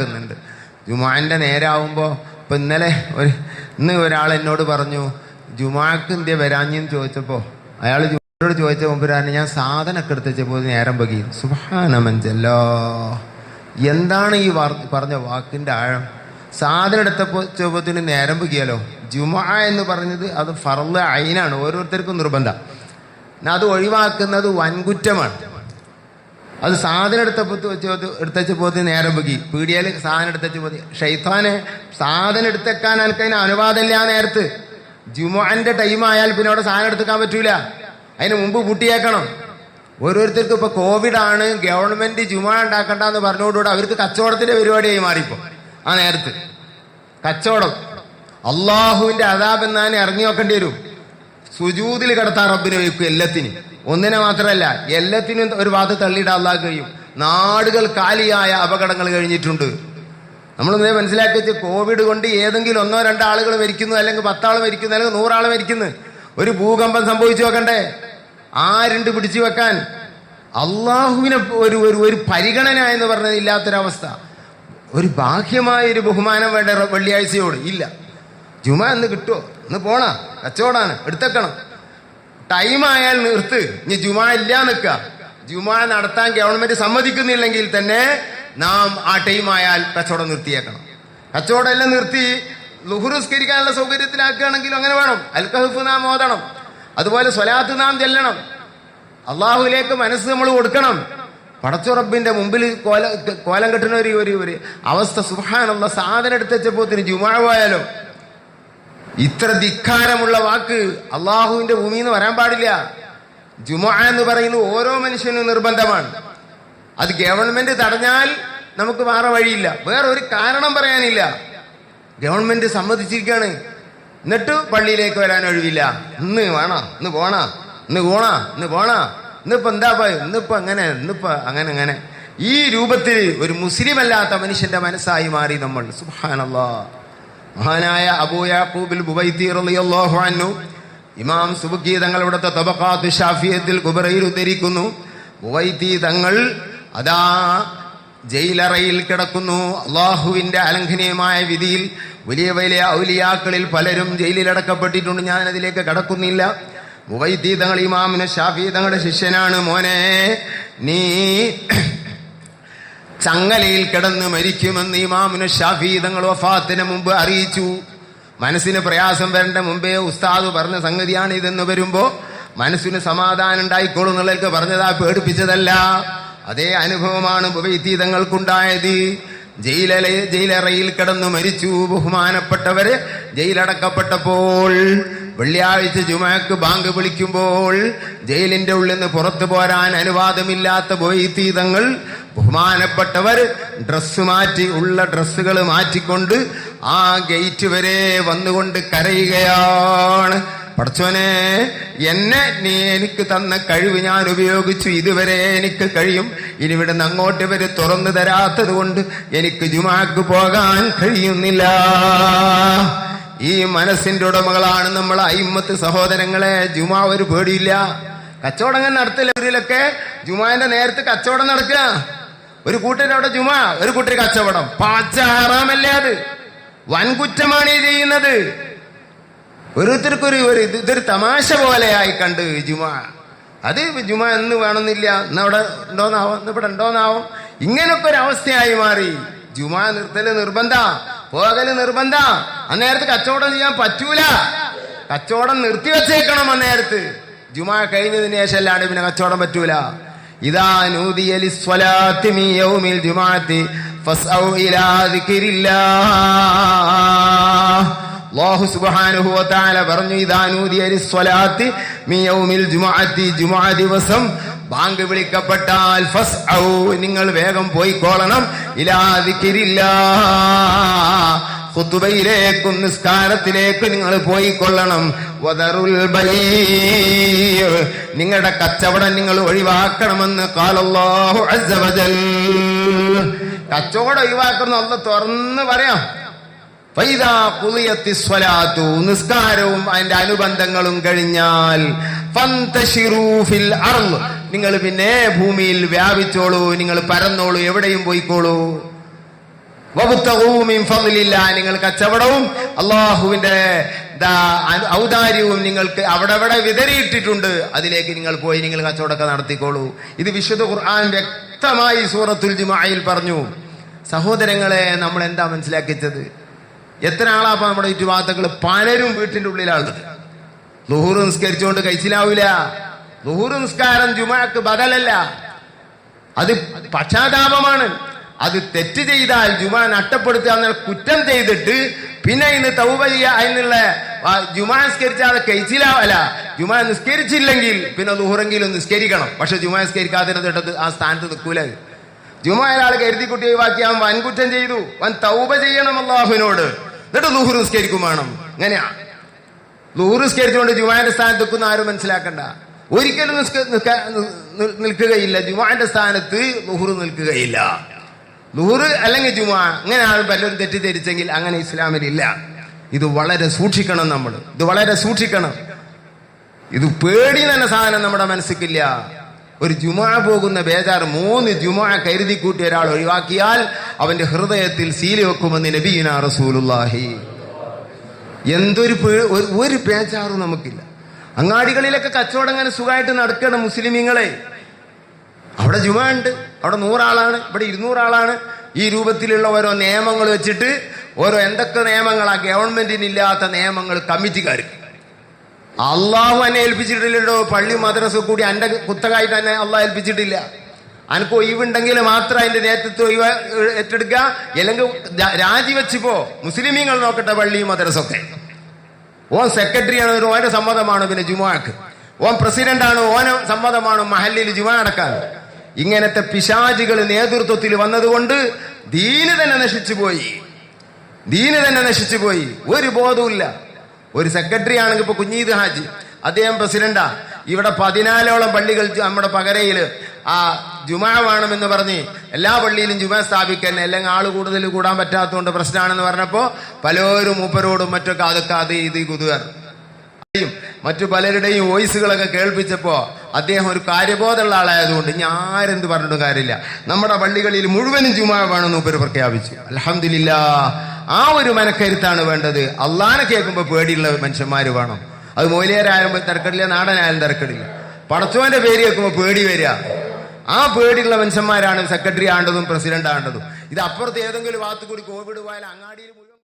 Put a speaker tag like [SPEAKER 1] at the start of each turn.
[SPEAKER 1] നടക്കുന്നുണ്ട്. ജുമാന്റെ നേരാവുമ്പോൾ ഇപ്പം ഇന്നലെ ഒരു ഇന്ന് ഒരാൾ എന്നോട് പറഞ്ഞു ജുമാക്ക് ഇന്ത്യ വരാഞ്ഞെന്ന് ചോദിച്ചപ്പോൾ അയാൾ ജുമാനോട് ചോദിച്ച മുമ്പ് ഞാൻ സാധനമൊക്കെ എടുത്ത് വെച്ചപ്പോൾ നേരം പകി സുഹാനമഞ്ചല്ലോ എന്താണ് ഈ പറഞ്ഞ വാക്കിന്റെ ആഴം? സാധനം എടുത്തപ്പോൾ ചോദ്യത്തിന് നേരം പകിയാലോ ജുമാ എന്ന് പറഞ്ഞത് അത് ഫറൽ അയിനാണ് ഓരോരുത്തർക്കും നിർബന്ധം. അത് ഒഴിവാക്കുന്നത് വൻകുറ്റമാണ്. അത് സാധനം എടുത്തപ്പോ എടുത്തച്ചപ്പോ നേരം പൊക്കി പീടിയാൽ സാധനം എടുത്തച്ചപ്പോ ഷെയ്ത്താനെ സാധനം എടുത്തേക്കാൻ എനിക്ക് അതിന് അനുവാദമില്ല ആ നേരത്ത്. ജുമാന്റെ ടൈം ആയാൽ പിന്നെ അവിടെ സാധനം എടുത്തേക്കാൻ പറ്റൂല. അതിന് മുമ്പ് പൂട്ടിയേക്കണം. ഓരോരുത്തർക്കും ഇപ്പൊ കോവിഡ് ആണ്. ഗവൺമെന്റ് ജുമാ ഉണ്ടാക്കണ്ടെന്ന് പറഞ്ഞുകൊണ്ടുകൂടെ അവർക്ക് കച്ചവടത്തിന്റെ പരിപാടിയായി മാറിപ്പോ. ആ നേരത്ത്. കച്ചവടം. അള്ളാഹുവിന്റെ അതാബ് എന്നാണ് ഇറങ്ങി നോക്കേണ്ടി വരും. സുജൂതിൽ കിടത്താൻ റബ്ബിനെ വയ്ക്കും എല്ലാത്തിനും. ഒന്നിനെ മാത്രമല്ല എല്ലാത്തിനും ഒരു ഭാഗത്ത് തള്ളിയിടാൻ അള്ളാഹ് കഴിയും. നാടുകൾ കാലിയായ അപകടങ്ങൾ കഴിഞ്ഞിട്ടുണ്ട്. നമ്മൾ നമ്മളൊന്നേ മനസ്സിലാക്കി വെച്ച് കോവിഡ് കൊണ്ട് ഏതെങ്കിലും ഒന്നോ രണ്ടോ ആളുകൾ മരിക്കുന്നു അല്ലെങ്കിൽ പത്താൾ മരിക്കുന്നു അല്ലെങ്കിൽ നൂറാൾ മരിക്കുന്നു. ഒരു ഭൂകമ്പം സംഭവിച്ചു വെക്കണ്ടേ ആരുണ്ട് പിടിച്ചു വെക്കാൻ? അള്ളാഹുവിനെ ഒരു ഒരു ഒരു പരിഗണന എന്ന് പറഞ്ഞത് ഇല്ലാത്തൊരവസ്ഥ. ഒരു ബാഹ്യമായ ഒരു ബഹുമാനം വേണ്ട വെള്ളിയാഴ്ചയോട് ഇല്ല. ജുമ എന്ന് കിട്ടുമോ ഇന്ന് പോണ കച്ചവടാണ് എടുത്തേക്കണം ടൈം ആയാൽ നിർത്ത് ഇനി ജുമാ ഇല്ല നിൽക്കുക. ജുമാ നടത്താൻ ഗവൺമെന്റ് സമ്മതിക്കുന്നില്ലെങ്കിൽ തന്നെ നാം ആ ടൈം ആയാൽ കച്ചവടം നിർത്തിയേക്കണം. കച്ചവടം എല്ലാം നിർത്തി ലുഹുറുസ്കരിക്കാനുള്ള സൗകര്യത്തിലാക്കുകയാണെങ്കിലും അങ്ങനെ വേണം. അൽക്കഹഫ് നാം ഓതണം. അതുപോലെ സ്വലാത്ത് നാം ചെല്ലണം. അള്ളാഹുലേക്ക് മനസ്സ് നമ്മൾ കൊടുക്കണം. പടച്ചുറപ്പിന്റെ മുമ്പിൽ കോല കോലം കെട്ടുന്ന ഒരു ഒരു അവസ്ഥ സുഹാനുള്ള സാധനം എടുത്തുവെച്ചപ്പോ ജുമാ പോയാലോ? ഇത്ര ധിക്കാരമുള്ള വാക്ക് അള്ളാഹുവിന്റെ ഭൂമിയിൽ നിന്ന് വരാൻ പാടില്ല. ജുമാ എന്ന് പറയുന്നത് ഓരോ മനുഷ്യനും നിർബന്ധമാണ്. അത് ഗവൺമെന്റ് തടഞ്ഞാൽ നമുക്ക് വേറെ വഴിയില്ല. വേറെ ഒരു കാരണം പറയാനില്ല. ഗവൺമെന്റ് സമ്മതിച്ചിരിക്കുകയാണ് എന്നിട്ട് പള്ളിയിലേക്ക് വരാൻ ഒഴിവില്ല. ഇന്ന് വേണ? ഇന്ന് പോണ? ഇന്ന് പോണ? ഇന്ന് പോണ? ഇന്നിപ്പോ എന്താ പോയി? ഇന്നിപ്പോ അങ്ങനെ ഇന്നിപ്പോ അങ്ങനെ അങ്ങനെ. ഈ രൂപത്തിൽ ഒരു മുസ്ലിം അല്ലാത്ത മനുഷ്യന്റെ മനസ്സായി മാറി നമ്മൾ. സുഹാനല്ലാ മഹാനായ അബൂ യാക്കൂബിൽ ബുബൈത്തി റളിയല്ലാഹു അൻഹു ഇമാം സുബുക്കി ഇവിടുത്തെ തബക്കാത്ത് ഷാഫിയത്തിൽ കുബറയിൽ ഉദ്ധരിക്കുന്നു. ബുവൈത്തി തങ്ങൾ അതാ ജയിലറയിൽ കിടക്കുന്നു. അള്ളാഹുവിന്റെ അലംഘനീയമായ വിധിയിൽ വലിയ വലിയ ഔലിയാക്കളിൽ പലരും ജയിലിൽ അടക്കപ്പെട്ടിട്ടുണ്ട്. ഞാൻ അതിലേക്ക് കടക്കുന്നില്ല. ബുവൈത്തി തങ്ങൾ ഇമാമിന് ഷാഫി തങ്ങളുടെ ശിഷ്യനാണ്. മോനെ നീ ചങ്ങലയിൽ കിടന്ന് മരിക്കുമെന്ന് ഇമാമിന് ഷാഫി തങ്ങൾ വഫാത്തിന് മുമ്പ് അറിയിച്ചു. മനസ്സിന് പ്രയാസം വരേണ്ട മുമ്പേ ഉസ്താദ് പറഞ്ഞ സംഗതിയാണ് ഇതെന്ന് വരുമ്പോ മനസ്സിന് സമാധാനം ഉണ്ടായിക്കോളും എന്നുള്ളവർക്ക് പറഞ്ഞതാ പേടിപ്പിച്ചതല്ല. അതേ അനുഭവമാണ് ഉപൈതീതങ്ങൾക്കുണ്ടായത് ജയിലെ ജയിലറയിൽ കിടന്നു മരിച്ചു. ബഹുമാനപ്പെട്ടവര് ജയിലടക്കപ്പെട്ടപ്പോൾ വെള്ളിയാഴ്ച ജുമാക്ക് ബാങ്ക് വിളിക്കുമ്പോൾ ജയിലിന്റെ ഉള്ളിൽ നിന്ന് പുറത്തു പോരാൻ അനുവാദമില്ലാത്ത ബോയിത്തീതങ്ങൾ ബഹുമാനപ്പെട്ടവർ ഡ്രസ്സ് മാറ്റി ഉള്ള ഡ്രസ്സുകൾ മാറ്റിക്കൊണ്ട് ആ ഗേറ്റ് വരെ വന്നുകൊണ്ട് കരയുകയാണ്. പടച്ചോനെ എന്നെ നീ എനിക്ക് തന്ന കഴിവ് ഞാൻ ഉപയോഗിച്ചു ഇതുവരെ എനിക്ക് കഴിയും. ഇനി ഇവിടുന്ന് അങ്ങോട്ട് വരെ തുറന്നു തരാത്തത് കൊണ്ട് എനിക്ക് ജുമാക്ക് പോകാൻ കഴിയുന്നില്ല. ഈ മനസ്സിന്റെ ഉടമകളാണ് നമ്മൾ അയിമത്ത് സഹോദരങ്ങളെ ജുമാ ഒരു പേടിയില്ല. കച്ചവടങ്ങൾ നടത്തില്ല ഇവരിലൊക്കെ. ജുമാന്റെ നേരത്ത് കച്ചവടം നടക്കുക. ഒരു കൂട്ടർ അവിടെ ജുമ ഒരു കൂട്ടർ കച്ചവടം. പാച്ച ഹറാമല്ലേ അത്? വൻകുറ്റമാണ് ഈ ചെയ്യുന്നത്. ഓരോരുത്തർക്കൊരു ഒരു ഇത് ഇതൊരു തമാശ പോലെയായി കണ്ട് ജുമ. അത് ജുമ എന്ന് വേണമെന്നില്ല ഇന്ന് അവിടെ ഉണ്ടോന്നാവും ഇവിടെ ഉണ്ടോന്നാവും. ഇങ്ങനൊക്കെ ഒരു അവസ്ഥയായി മാറി. ജുമ നിർത്തൽ നിർബന്ധ പോകൽ നിർബന്ധ. അന്നേരത്ത് കച്ചവടം ചെയ്യാൻ പറ്റൂല. കച്ചവടം നിർത്തിവെച്ചേക്കണം അന്നേരത്ത്. ജുമ കഴിഞ്ഞതിന് ശേഷം അല്ലാണ്ട് പിന്നെ കച്ചവടം പറ്റൂല. പറഞ്ഞു ഇദാ നൂദിയ ലിസ്വലാത്തി മീ യൗമിൽ ജുമുഅ ദിവസം ബാങ്ക് വിളിക്കപ്പെട്ടാൽ നിങ്ങൾ വേഗം പോയിക്കോളണം. ഇലാ ദിക്രില്ലാഹ് നിസ്കാരത്തിലേക്കും നിങ്ങൾ പോയിക്കൊള്ളണം. നിങ്ങളുടെ കച്ചവടം നിങ്ങൾ ഒഴിവാക്കണമെന്ന് കാലല്ലാഹു കച്ചവടം ഒഴിവാക്കണം അല്ല തുറന്ന് പറയാം. നിസ്കാരവും അതിന്റെ അനുബന്ധങ്ങളും കഴിഞ്ഞാൽ നിങ്ങൾ പിന്നെ ഭൂമിയിൽ വ്യാപിച്ചോളൂ. നിങ്ങൾ പരന്നോളൂ. എവിടെയും പോയിക്കോളൂ. നിങ്ങൾ കച്ചവടവും അള്ളാഹുവിന്റെ ഔദാര്യവും നിങ്ങൾക്ക് അവിടെ അവിടെ വിതറിയിട്ടിട്ടുണ്ട്. അതിലേക്ക് നിങ്ങൾ പോയി നിങ്ങൾ കച്ചവടമൊക്കെ നടത്തിക്കോളൂ. ഇത് വിശുദ്ധ ഖുർആൻ വ്യക്തമായി സൂറത്തുൽ ജുമായിൽ പറഞ്ഞു. സഹോദരങ്ങളെ നമ്മൾ എന്താ മനസ്സിലാക്കിച്ചത്? എത്ര ആളാപ്പ നമ്മുടെ ചുറ്റുപാത്തകൾ പലരും വീട്ടിന്റെ ഉള്ളിലാണ് ലുഹൂർ നിസ്കരിച്ചുകൊണ്ട് കഴിച്ചിലാവില്ല ലുഹൂർ നിസ്കാരം ജുമാക്ക് ബദലല്ല. അത് പക്ഷാതാപമാണ് അത് തെറ്റ് ചെയ്താൽ ജുമാ നഷ്ടപ്പെടുത്തുക എന്ന കുറ്റം ചെയ്തിട്ട് പിന്നെ ഇന്ന് തൗബ ചെയ്യുക അതിനുള്ള ജുമാ നിസ്കരിച്ചാൽ കഴിച്ചില്ല ജുമാ നിസ്കരിച്ചില്ലെങ്കിൽ പിന്നെ ദൂഹറെങ്കിലും നിസ്കരിക്കണം. പക്ഷെ ജുമാ നിസ്കരിക്കാതിരുന്നിട്ട് ആ സ്ഥാനത്ത് നിൽക്കൂല ജുമാ ഒരാൾ കരുതി കുട്ടി ഒഴിവാക്കി അവൻ വൻകുറ്റം ചെയ്തു. വൻ തൗബ ചെയ്യണം അള്ളാഹുവിനോട് എന്നിട്ട് ദൂഹർ നിസ്കരിക്കും വേണം. അങ്ങനെയാ. ദൂഹർ നിസ്കരിച്ചുകൊണ്ട് ജുമാന്റെ സ്ഥാനത്ത് നിൽക്കുന്ന ആരും മനസ്സിലാക്കണ്ട. ഒരിക്കലും നിൽക്കുകയില്ല. ജുമാന്റെ സ്ഥാനത്ത് ദുഹർ നിൽക്കുകയില്ല. ലുഹുർ അല്ലെങ്കിൽ ജുമാ ആരും പലരും തെറ്റിദ്ധരിച്ചെങ്കിൽ അങ്ങനെ ഇസ്ലാമിലില്ല ഇത് വളരെ സൂക്ഷിക്കണം നമ്മൾ ഇത് വളരെ സൂക്ഷിക്കണം. ഇത് പേടി തന്നെ സാധനം നമ്മുടെ മനസ്സിക്കില്ല. ഒരു ജുമാ പോകുന്ന ബേജാർ മൂന്ന് ജുമാ കരുതി കൂട്ടി ഒരാൾ ഒഴിവാക്കിയാൽ അവന്റെ ഹൃദയത്തിൽ സീൽ വെക്കുമെന്ന് നബീന റസൂലുള്ളാഹി. എന്തൊരു ഒരു- ബേജാറും നമുക്കില്ല. അങ്ങാടികളിലൊക്കെ കച്ചവടം അങ്ങനെ സുഖമായിട്ട് നടക്കണം മുസ്ലിമീങ്ങളെ. അവിടെ ജുമ ഉണ്ട്. അവിടെ നൂറാളാണ് ഇവിടെ ഇരുന്നൂറാളാണ്. ഈ രൂപത്തിലുള്ള ഓരോ നിയമങ്ങൾ വെച്ചിട്ട് ഓരോ എന്തൊക്കെ നിയമങ്ങളാ? ഗവൺമെന്റിന് ഇല്ലാത്ത നിയമങ്ങൾ കമ്മിറ്റിക്കാർക്ക് അള്ളാഹു എന്നെ ഏൽപ്പിച്ചിട്ടില്ലല്ലോ. പള്ളി മദ്രസ കൂടി എന്റെ കുത്തകായിട്ട് തന്നെ അള്ളാഹ് ഏൽപ്പിച്ചിട്ടില്ല. അനക്ക് ഒഴിവുണ്ടെങ്കിൽ മാത്രം അതിന്റെ നേതൃത്വം ഒഴിവ് ഏറ്റെടുക്കുക അല്ലെങ്കിൽ രാജിവെച്ച് പോ മുസ്ലിമീങ്ങൾ നോക്കട്ടെ പള്ളി മദ്രസൊക്കെ. ഓൻ സെക്രട്ടറിയാണ് ഓന്റെ സമ്മതമാണ് പിന്നെ ജുമാക്ക്. ഓൻ പ്രസിഡന്റാണ് ഓന സമ്മതമാണ് മഹല്ലിൽ ജുമാ നടക്കാൻ. ഇങ്ങനത്തെ പിശാചികൾ നേതൃത്വത്തിൽ വന്നതുകൊണ്ട് ദീന് തന്നെ നശിച്ചു പോയി. ദീന് തന്നെ നശിച്ചു പോയി. ഒരു ബോധവുമില്ല. ഒരു സെക്രട്ടറി ആണെങ്കിൽ ഇപ്പൊ കുഞ്ഞീദ് ഹാജി അദ്ദേഹം പ്രസിഡന്റാ. ഇവിടെ പതിനാലോളം പള്ളികൾ നമ്മുടെ പകരയിൽ ആ ജുമാ വേണമെന്ന് പറഞ്ഞ് എല്ലാ പള്ളിയിലും ജുമാ സ്ഥാപിക്കാൻ അല്ലെങ്കിൽ ആൾ കൂടുതൽ കൂടാൻ പറ്റാത്തതുകൊണ്ട് പ്രശ്നമാണെന്ന് പറഞ്ഞപ്പോ പലരും മൂപ്പരോടും മറ്റൊക്കെ അതൊക്കെ അത് ഇത് കുതുകർ. മറ്റു പലരുടെയും വോയിസുകളൊക്കെ കേൾപ്പിച്ചപ്പോ അദ്ദേഹം ഒരു കാര്യബോധമുള്ള ആളായതുകൊണ്ട് ഇനി ആരെന്ത് പറഞ്ഞിട്ടും കാര്യമില്ല. നമ്മുടെ പള്ളികളിൽ മുഴുവനും ജുമാ വേണമെന്ന് ഉപര് പ്രഖ്യാപിച്ചു. അലഹമില്ല ആ ഒരു മനക്കരുത്താണ് വേണ്ടത്. അള്ളാനെ കേൾക്കുമ്പോൾ പേടിയുള്ള മനുഷ്യന്മാർ വേണം. അത് മൂലിയരായാലും തിരക്കടില്ല നാടനായാലും തിരക്കടില്ല. പടച്ചോന്റെ പേര് കേൾക്കുമ്പോൾ പേടി വരിക. ആ പേടിയുള്ള മനുഷ്യന്മാരാണ് സെക്രട്ടറി ആണ്ടതും പ്രസിഡന്റ് ആണ്ടതും. ഇത് അപ്പുറത്ത് ഏതെങ്കിലും ഭാഗത്ത് കൂടി കോവിഡ് പോയാൽ അങ്ങാടിയിൽ